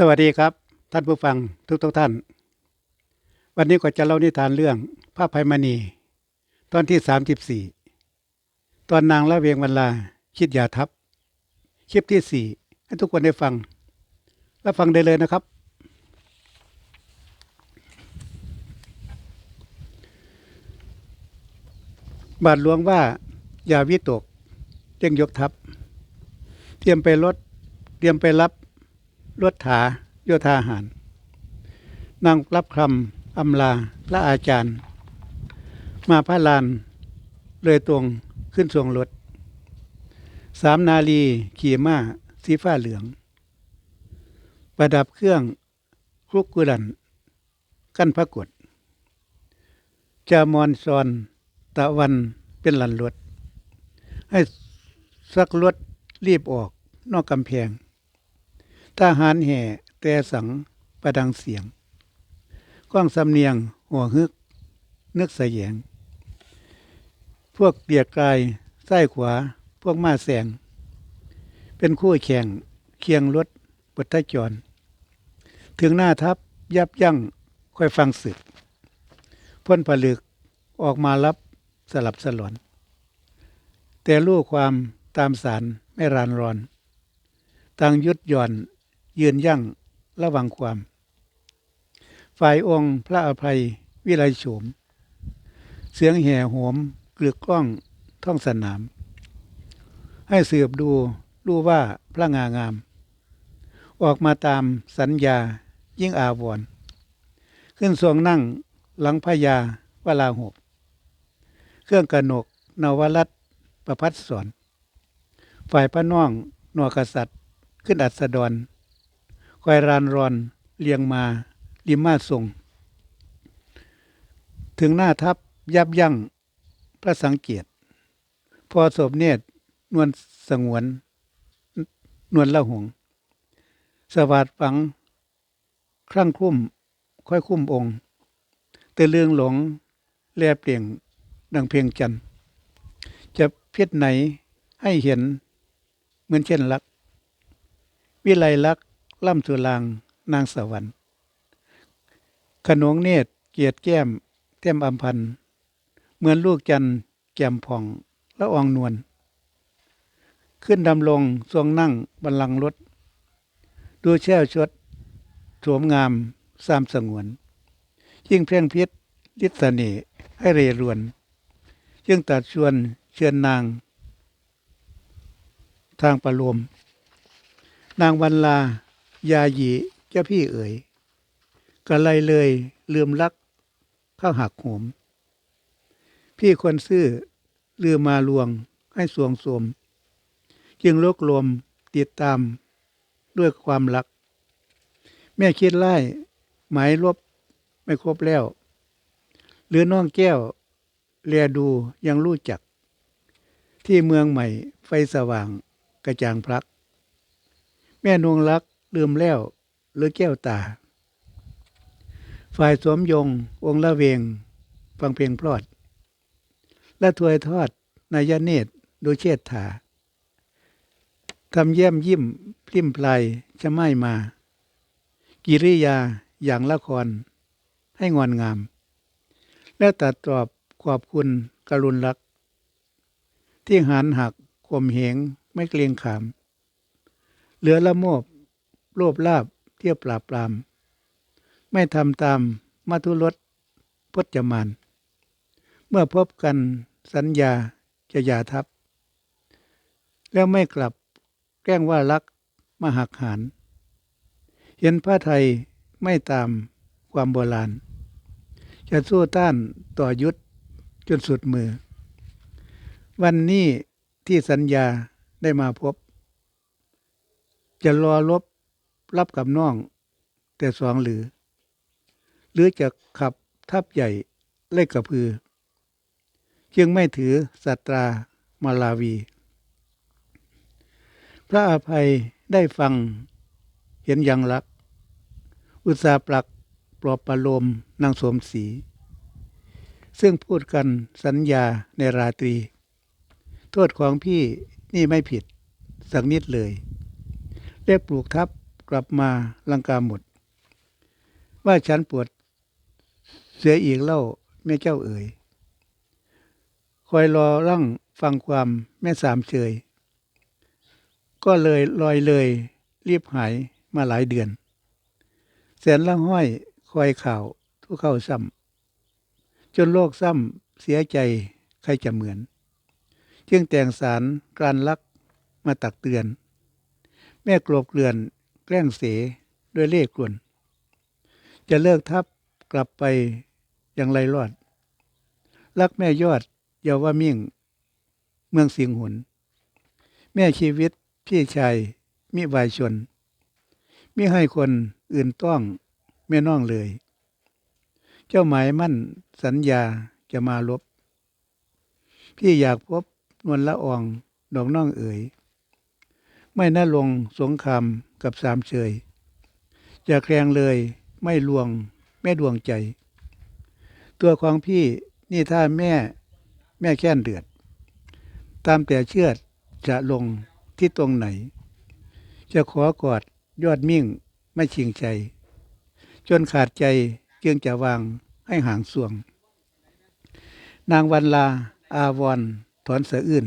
สวัสดีครับ ท่านผู้ฟังทุกทุกท่าน วันนี้ก็จะเล่านิทานเรื่องพระภัยมณี ตอนที่สามสิบสี่ตอนนางละเวียงวันลาคิดยาทับคลิปที่สี่ให้ทุกคนได้ฟัง และฟังได้เลยนะครับ บาทหลวงว่า อย่าวิตกเร่งยกทัพเตรียมไปรถเตรียมไปรับ รถถาโยธาหารนางรับคำอำลาพระอาจารย์ มาพระลาน เลยตรงขึ้นทรวงรถ สามนาลีขี่ม้าสีฟ้าเหลือง ประดับเครื่องครุกกุลัน กั้นพระกฏจามอนซอนตะวันเป็นหลันรถให้สักรถรีบออกนอกกำแพง ทหารแห่แต่สังประดังเสียงก้องสำเนียงหัวฮึก นึกสยง พวกเดียกกายซ้ขวาพวกมาแสง เป็นคู่แข่งเคียงรถบททจร ถึงหน้าทัพยับยั้งค่อยฟังสึก พ้นผลึกออกมารับสลับสลอน แต่ลูกความตามสารไม่รานรอนต่างยุดหย่อน ยืนยั่งระวังความ ฝ่ายองค์พระอภัยวิไลโฉม เสียงแห่โหมเกลือกกล้องท่องสนาม ให้สืบดูรู้ว่าพระงางาม ออกมาตามสัญญายิ่งอาวรขึ้นทรงนั่งหลังพญาวลาหก เครื่องกระหนกนวรัตประพัดสอน ฝ่ายพระน้องนวกษัตริย์ ขึ้นอัสดร คอยรานรอนเลียงมาริมมาทรงถึงหน้าทัพยับยั้งพระสังเกต พอศพเนตรนวลสงวน นวลละหง สวัสดฝัง ครั่งคุ้ม ค่อยคุ้มองค์แต่เรื่องหลงแลเปลี่ยงดังเพียงจัน จะเพียรไหนให้เห็น เหมือนเช่นลักษ์วิไลลักษ์ ล่ำสุลางนางสวรรค์ ขนงเนตร เกียรติแก้มเต้มอัมพันเหมือนลูกจันแก้มผ่องและอองนวลขึ้นดำลงทรงนั่งบัลลังก์รถ ดูแช่ชดสวมงามสามสงวน ยิ่งเพ่งพิษลิศเนให้เรรวน จึงตัดชวนเชิญนาง ทางประโลม นางวันลา ยาหยีเจ้าพี่เอ๋ยกะไรเลยลืมรักข้าหักโหม พี่คนซื่อลืมมาลวงให้สวงสวม จึงลกลมติดตามด้วยความรัก แม่คิดไล่หมายลบไม่ครบแล้ว หรือน้องแก้วเลียดูยังรู้จัก ที่เมืองใหม่ไฟสว่างกระจ่างพลัก แม่นวงรัก ลืมแล้วหรือแก้วตา ฝ่ายสวมยง องละเวง ฟังเพลงพลอด และถวยทอดนายเนตรโดยเชษฐาทำเยี่ยมยิ้มพริมพลายจะไม่มา กิริยาอย่างละคร ให้งอนงาม และตัดตอบขอบคุณกรุณรัก ที่หันหักข่มเหงไม่เกรงขาม เหลือละโมบ โลภลาบเที่ยวปราบปราม ไม่ทำตามมัทุรสพจมาน เมื่อพบกันสัญญาจะย่าทับ แล้วไม่กลับแกล้งว่ารักมาหักหานเห็นพระไทยไม่ตามความโบราณ จะสู้ต้านต่อยุทธจนสุดมือ วันนี้ที่สัญญาได้มาพบ จะรอลบ รับกับน้อง แต่สองหรือ หรือจะขับทัพใหญ่เล่กระพือ จึงไม่ถือสัตรามาลาวี พระอภัยได้ฟังเห็นอย่างรัก อุตสาปลักปลอบประโลมนางสวมสี ซึ่งพูดกันสัญญาในราตรี โทษของพี่นี่ไม่ผิดสักนิดเลยได้ปลูกทับ กลับมาลังกาหมด ว่าฉันปวดเสียอีกเล่าแม่เจ้าเอ๋ยคอยรอร่างฟังความแม่สามเฉย ก็เลยลอยเลย รีบหายมาหลายเดือน แสนละห้อยคอยข่าวทุกเข้าซ้ำจนโลกซ้ำเสียใจใครจะเหมือน จึงแต่งสารการลักมาตักเตือน แม่กลบเกลื่อน แกล้งเสด้วยเล่ห์กลวน จะเลิกทับกลับไปอย่างไรรอด รักแม่ยอดเยาวว่ามิ่ง เมืองสิงหุน แม่ชีวิตพี่ชายมิวายชนมิให้คนอื่นต้องแม่น้องเลย เจ้าหมายมั่นสัญญาจะมาลบ พี่อยากพบนวลละอองดอกน้องเอ๋ย ไม่น่าลงสงครามกับสามเชยจะแคลงเลยไม่ลวงแม่ดวงใจ ตัวของพี่นี่ถ้าแม่แม่แค้นเดือด ตามแต่เชื่อดจะลงที่ตรงไหน จะขอกอดยอดมิ่งไม่ชิงใจ จนขาดใจจึงจะวางให้ห่างสวง นางวันลา อาวรถอนเสะอื้น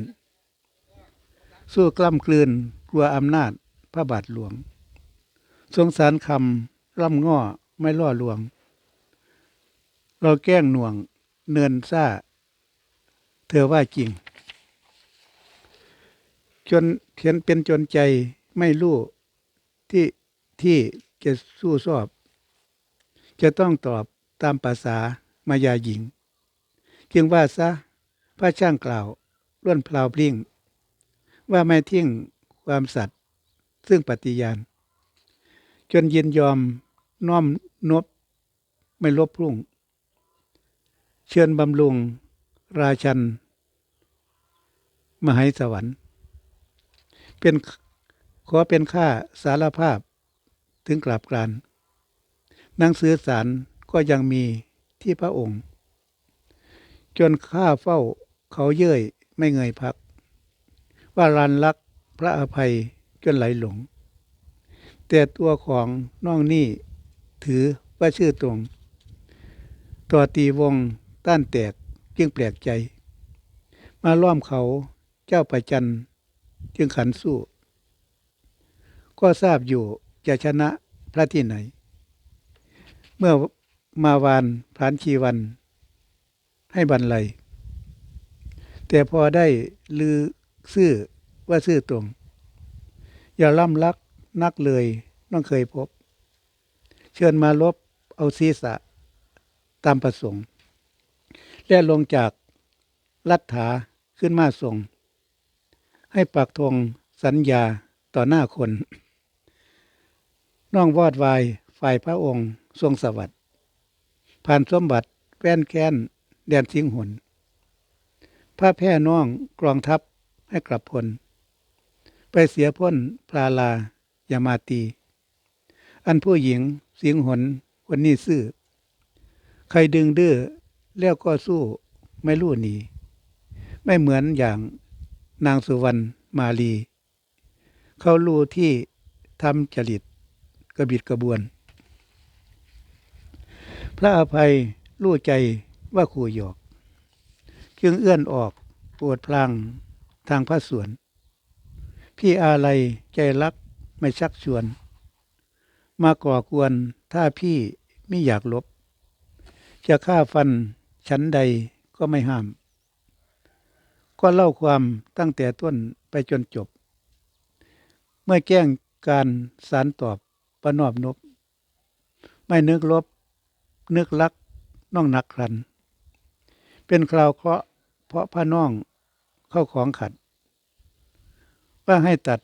สู้กล้ำกลืน กลัวอำนาจพระบาทหลวง สงสารคำร่ำง้อไม่ล่อลวง เราแกล้งหน่วงเนินซ่า เธอว่าจริง จนเขียนเป็นจนใจไม่รู้ที่ที่จะสู้สอบ จะต้องตอบตามภาษามายาหญิง จึงว่าซะพระช่างกล่าวล้วนพลาวพลิ้งว่าไม่ทิ้ง ความสัตย์ซึ่งปฏิญาณ จนยินยอมน้อมนบไม่ลบพรุ่ง เชิญบำรุง ราชัน มหายสวรรค์ เป็นขอเป็นข้าสารภาพถึงกราบกรานหนังสือสารก็ยังมีที่พระองค์ จนข้าเฝ้าเขาเย้ยไม่เงยพัก ว่ารันรัก พระอภัยจนไหลหลง แต่ตัวของน้องนี่ถือว่าชื่อตรงต่อตีวงต้านแตกจึงแปลกใจ มาล้อมเขาเจ้าประจันจึงขันสู้ ก็ทราบอยู่จะชนะพระที่ไหน เมื่อมาวานพรานชีวัน ให้บรรลัย แต่พอได้ลือซื่อ ว่าซื่อตรง อย่าล่ำลักนักเลยน้องเคยพบ เชิญมาลบเอาศีรษะตามประสงค์ และลงจากลัทธาขึ้นมาส่งให้ปักธงสัญญาต่อหน้าคนน้องวอดวายฝ่ายพระองค์ทรงสวัสดิ์ผ่านสมบัติแว่นแค้นแดนสิงหนพระแพ่น้องกรองทัพให้กลับพล ไปเสียพ้นพลาลายามาตี อันผู้หญิงเสิงหนคนนี้ซื่อ ใครดึงดื้อแล้วก็สู้ไม่รู้หนี ไม่เหมือนอย่างนางสุวรรณมาลี เขารู้ที่ทำจริตกระบิดกระบวน พระอภัยรู้ใจว่าขู่หยอก จึงเอื้อนออกปวดพลางทางพระสวน พี่อาลัยใจรักไม่ชักชวน มาก่อกวนถ้าพี่ไม่อยากลบ จะฆ่าฟันชั้นใดก็ไม่ห้าม ก็เล่าความตั้งแต่ต้นไปจนจบ เมื่อแก้งการสารตอบประนอบนบ ไม่นึกลบ นึกลักน้องหนักครัน เป็นคราวเคราะห์เพราะพระน้องเข้าของขัด ว่าให้ตัด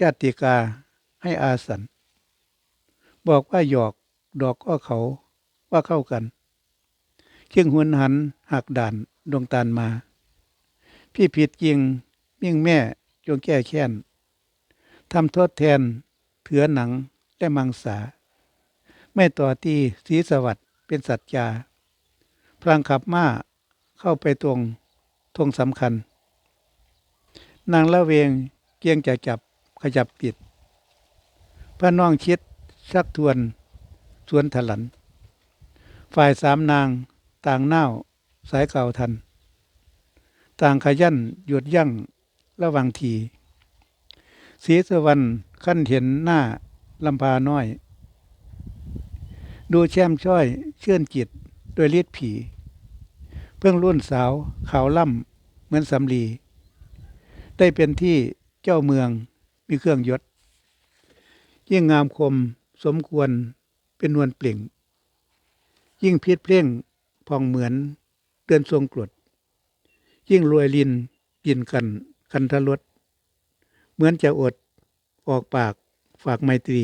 จาติกาให้อาสัน บอกว่าหยอกดอกก็เขาว่าเข้ากันเชียงหุนหันหักด่านดวงตาลมา พี่ผิดจริงมิ่งแม่จงแก้แค้นทำโทษแทนเถือหนังและมังสา ไม่ต่อตีสีสวัสด์เป็นสัจจา พลางขับม้าเข้าไปตรงทงสำคัญ นางละเวง เกียงจะจับขยับติดพระน้องชิดชักทวนสวนถลัน ฝ่ายสามนางต่างเน่าสายเก่าทัน ต่างขยันหยุดยั้งระวังทีสีสวรรณขั้นเห็นหน้าลำพาน้อย ดูแช่มช้อยเชื่อนจิตด้วยฤทธิ์ผี เพิ่งรุ่นสาวขาวล่ำเหมือนสำลี ได้เป็นที่ เจ้าเมืองมีเครื่องยศ ยิ่งงามคมสมควรเป็นนวลเปล่ง ยิ่งพิษเพล่งพองเหมือนเดือนทรงกรด ยิ่งรวยลินกินกันคันทรสเหมือนจะอดออกปากฝากไมตรี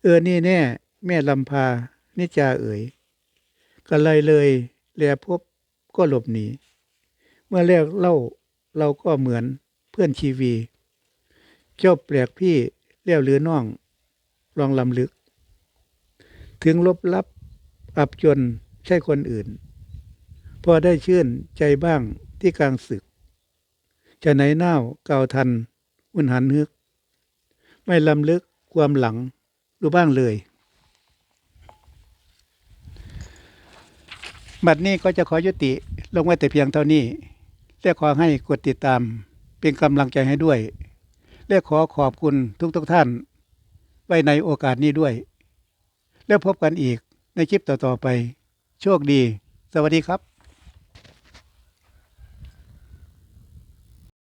เออนี่แน่ แม่ลำพานิจาเอ๋ยก็เลยเลยแลพบก็หลบหนี เมื่อแรกเล่าเราก็เหมือน เพื่อนชีวี เจ้าแปลกพี่เลี้ยวหรือน้อง ลองลำลึก ถึงลบลับ อับจนใช่คนอื่น พอได้ชื่นใจบ้างที่กลางศึก จะไหนเน่าวเก่าทัน อุ่นหันฮึก ไม่ลำลึกความหลังดูบ้างเลย บัดนี้ก็จะขอยุติลงไว้แต่เพียงเท่านี้และขอให้กดติดตาม เป็นกำลังใจให้ด้วย และขอขอบคุณทุกทุกท่าน ไว้ในโอกาสนี้ด้วย แล้วพบกันอีกในคลิปต่อๆไป โชคดี สวัสดีครับ